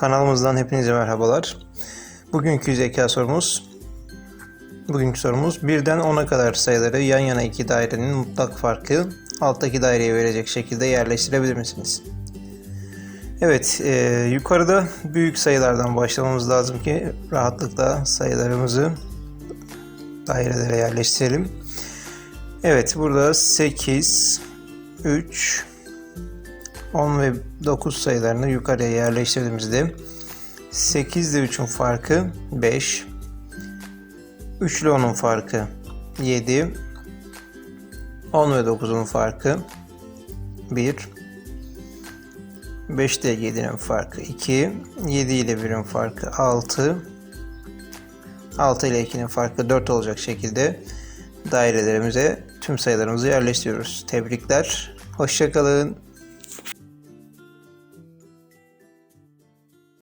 Kanalımızdan hepinize merhabalar. Bugünkü zeka sorumuz Bugünkü sorumuz birden 10'a kadar sayıları yan yana iki dairenin mutlak farkı alttaki daireye verecek şekilde yerleştirebilir misiniz? Evet, e, yukarıda büyük sayılardan başlamamız lazım ki rahatlıkla sayılarımızı dairelere yerleştirelim. Evet, burada 8, 3, 10 ve 9 sayılarını yukarıya yerleştirdiğimizde 8 ile 3'ün farkı 5, 3 ile 10'un farkı 7, 10 ve 9'un farkı 1, 5 ile 7'nin farkı 2, 7 ile 1'in farkı 6, 6 ile 2'nin farkı 4 olacak şekilde dairelerimize tüm sayılarımızı yerleştiriyoruz. Tebrikler, hoşçakalın.